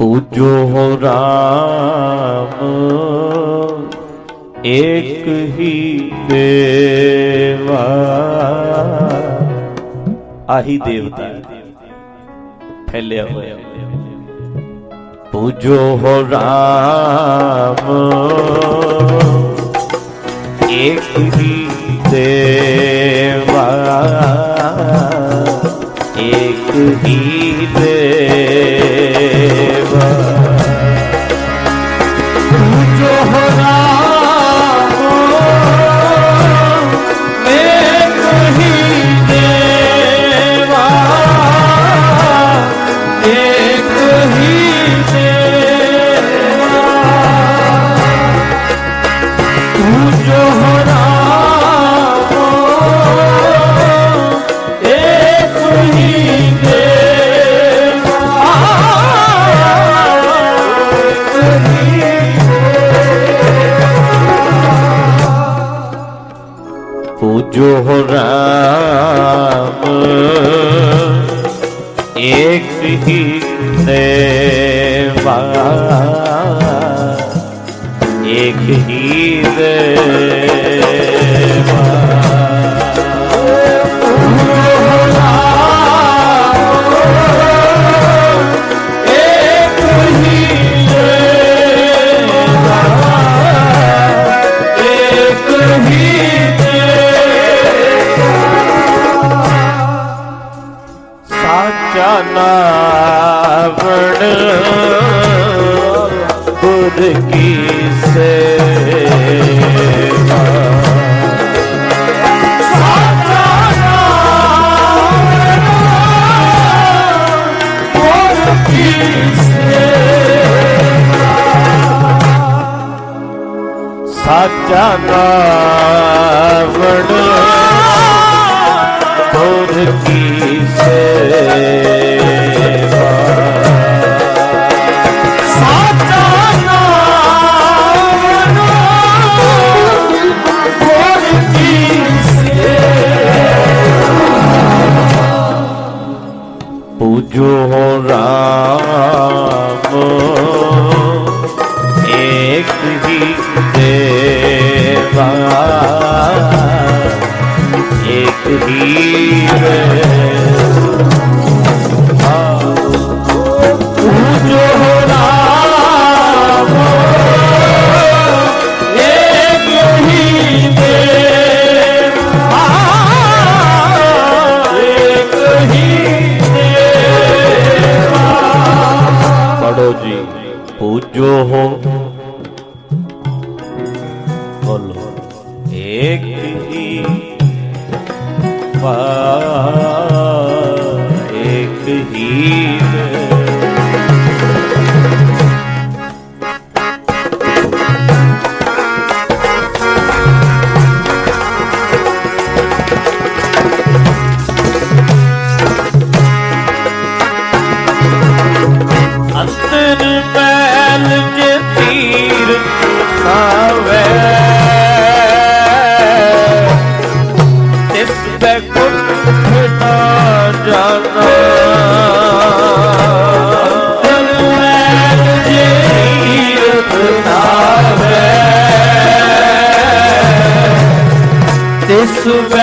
ਪੂਜੋ ਹੋ RAM ਏਕ ਹੀ ਦੇਵਾ ਆਹੀ ਦੇਵਤਾ ਫੈਲਿਆ ਹੋਇਆ। ਪੂਜੋ ਹੋ RAM ਏਕ ਹੀ ਦੇਵਾ ਏਕ ਹੀ ਦੇਵਾ Allah ਇੱਕ ਦੇਵਾ ਇੱਕ ਹੀ ਦੇਵਾ ਜਾਣਾ ਵਣ। ਗੁਰ ਕੀ ਸੇਵਾ। ਸੱਚਾ ਨਾਮ। পাব একটি দেবা একটি ਵਾ ਇੱਕ ਹੀ preço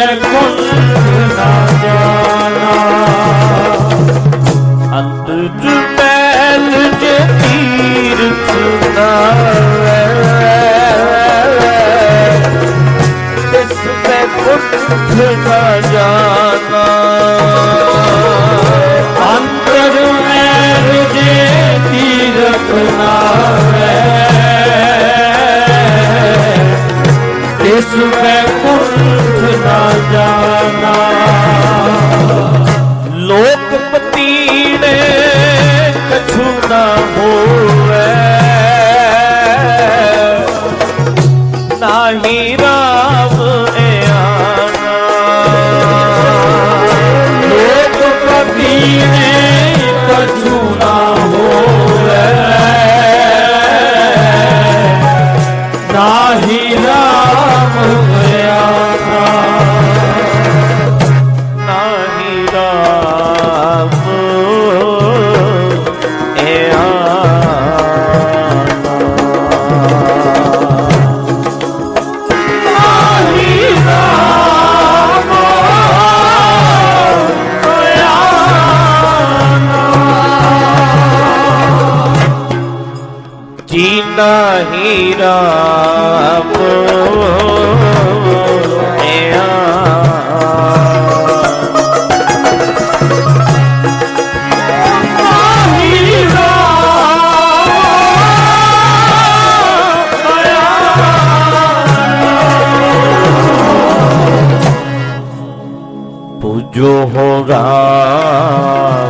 ਰਾਮੋ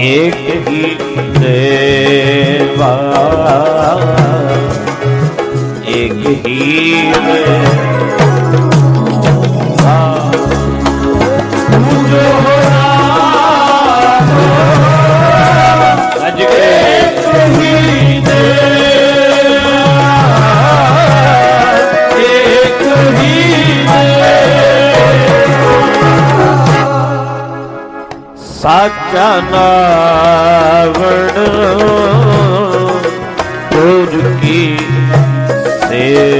ਏਕ ਹੀ ਦੇਵਾ ਏਕ ਹੀ ਦੇਵਾ ਸਾਚਾ ਨਾਵਣ ਤੁਰ ਕੀ ਸੇ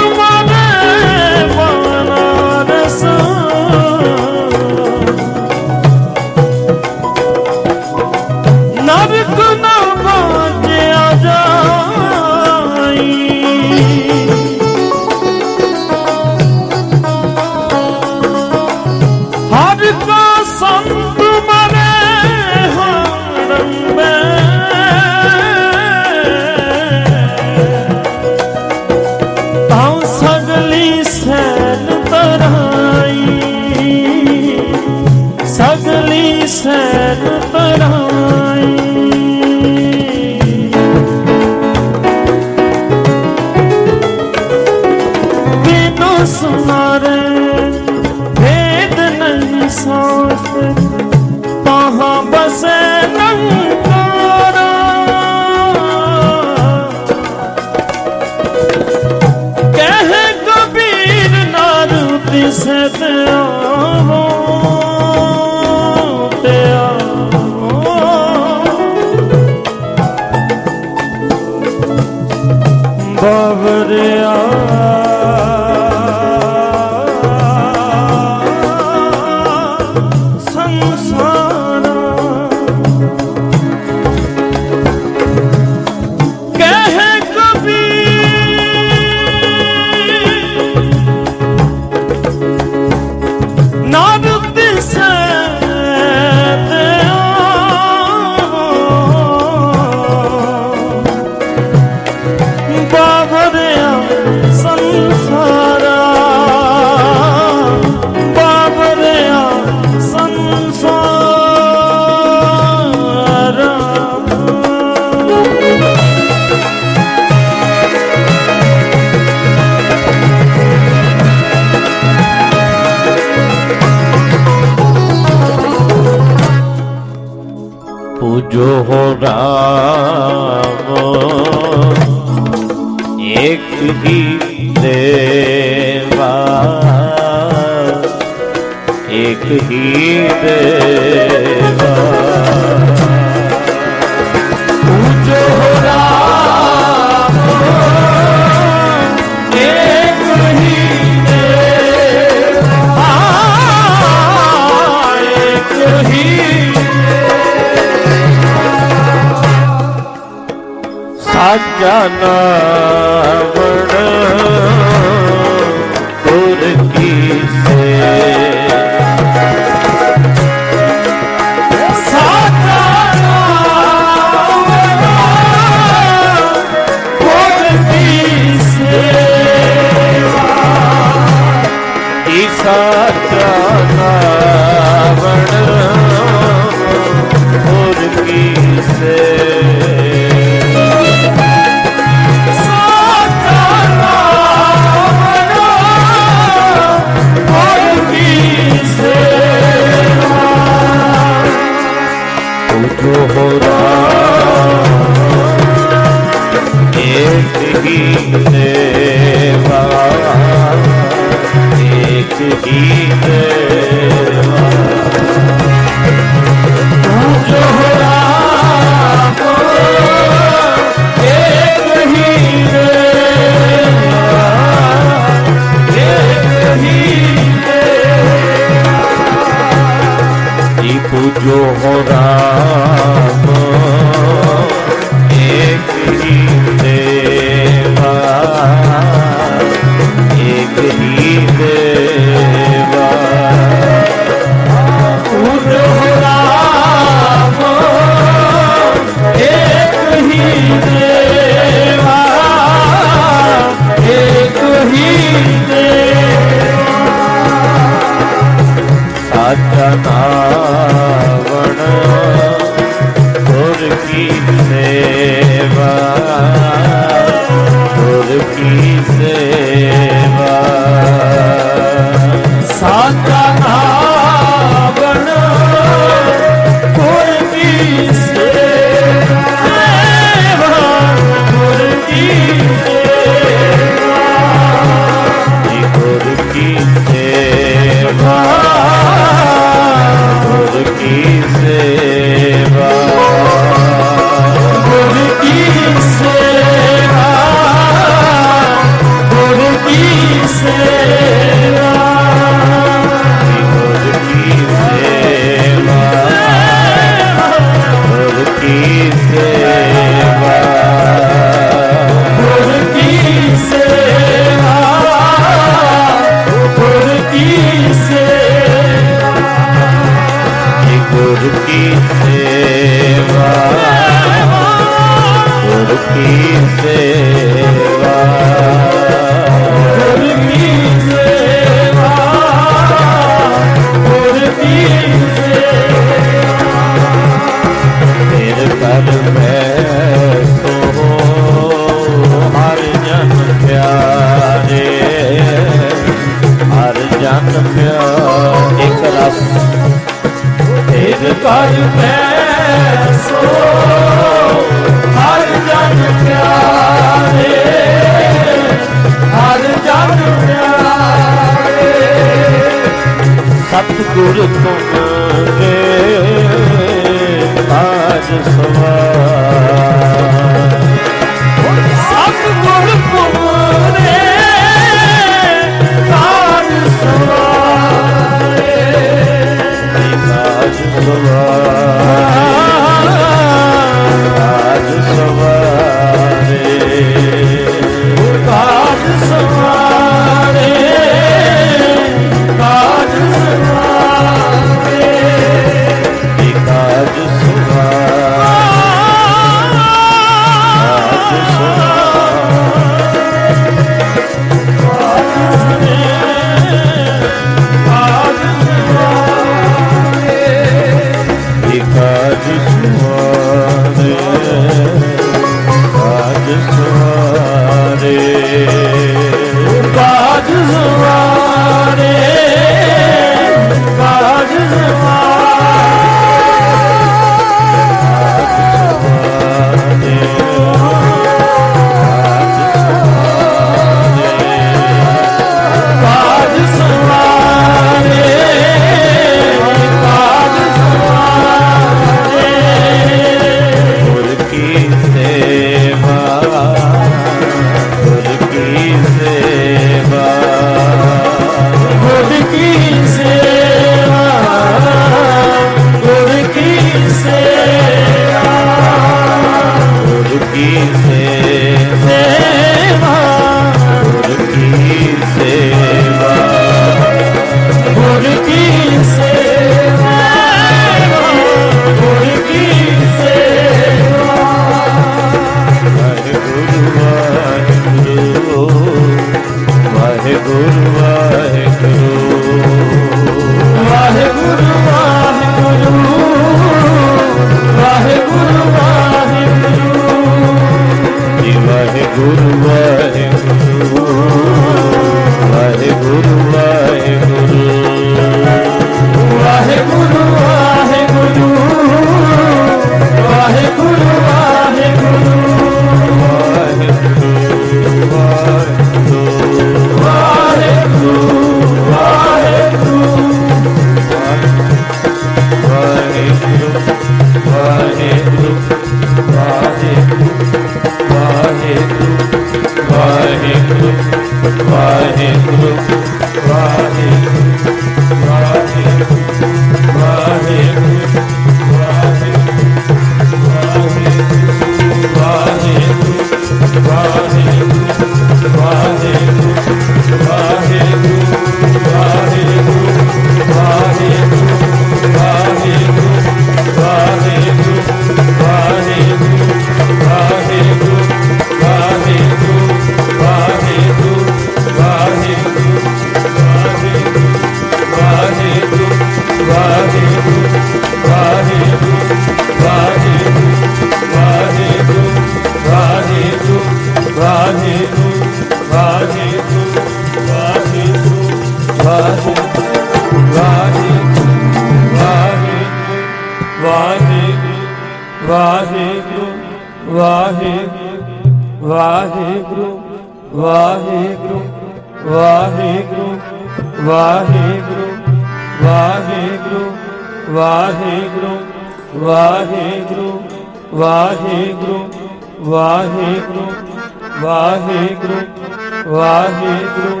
ਵਾਹਿਗੁਰੂ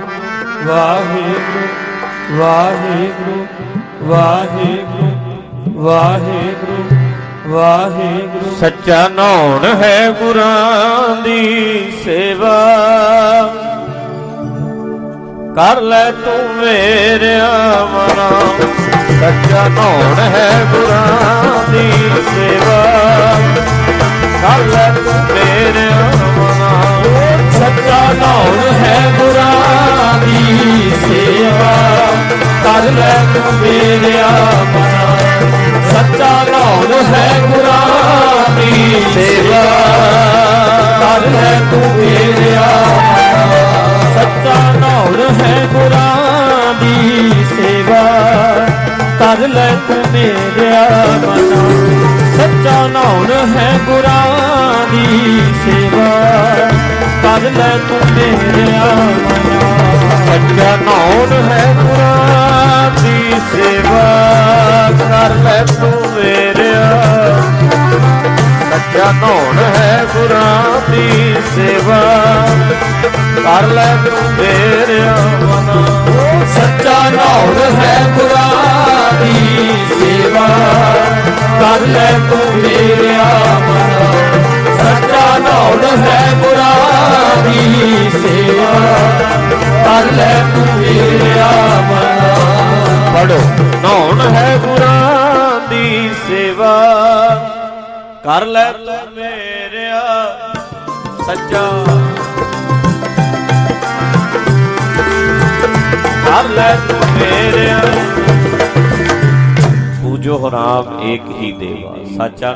ਵਾਹਿਗੁਰੂ ਵਾਹਿਗੁਰੂ ਵਾਹਿਗੁਰੂ ਵਾਹਿਗੁਰੂ ਵਾਹਿਗੁਰੂ। ਸੱਚਾ ਨਾਉਣ ਹੈ ਗੁਰਾਂ ਦੀ ਸੇਵਾ। ਕਰ ਲੈ ਤੂੰ ਮੇਰਿਆ ਮਨਾ। ਸੱਚਾ ਨਾਉਣ ਹੈ ਗੁਰਾਂ ਦੀ ਸੇਵਾ। ਕਰ ਲੈ ਤੂੰ ਮੇਰਿਆ ਮਨਾ ਸੱਚਾ ਨਾਉਣ ਹੈ ਬੁਰਾ ਦੀ ਸੇਵਾ। ਕਰ ਲੈ ਤੂੰ ਮੇਰਿਆ ਮਨਾ। ਸੱਚਾ ਨਾਉਣ ਹੈ ਗੁਰਾਂ ਦੀ ਸੇਵਾ। ਕਰ ਲੈ ਤੂੰ ਮੇਰਿਆ ਸੱਚਾ ਨਾਉਣ ਹੈ ਗੁਰਾਂ ਦੀ ਸੇਵਾ। ਕਰ ਲੈ ਤੂੰ ਮੇਰਿਆ ਮਨਾ। ਸੱਚਾ ਨਾਉਣ ਹੈ ਗੁਰਾਂ ਦੀ ਕਰ ਲੈ ਤੂੰ ਮੇਰਿਆ ਮਨਾ ਸੱਚਾ ਨਾਉਣ ਹੈ ਗੁਰਾਂ ਦੀ ਸੇਵਾ? ਕਰ ਲੈ ਤੂੰ ਮੇਰਿਆ ਸੱਚਾ ਨਾਉਣ ਹੈ ਗੁਰਾਂ ਦੀ ਸੇਵਾ? ਕਰ ਲੈ ਤੂੰ ਮੇਰਿਆ ਸੇਵਾ ਕਰ ਲੈ ਤੂੰ ਮੇਰਿਆ ਮਨਾ ਪੜੋ ਨਾਉਣ ਹੈ ਗੁਰਾਂ ਦੀ ਸੇਵਾ? ਕਰ ਲੈ ਤੂੰ ਮੇਰਿਆ ਸੱਚਾ। ਕਰ ਲੈ ਤੂੰ ਮੇਰਿਆ। ਪੂਜੋ ਰਾਮ ਏਕ ਹੀ ਦੇਵਾ ਸਾਚਾ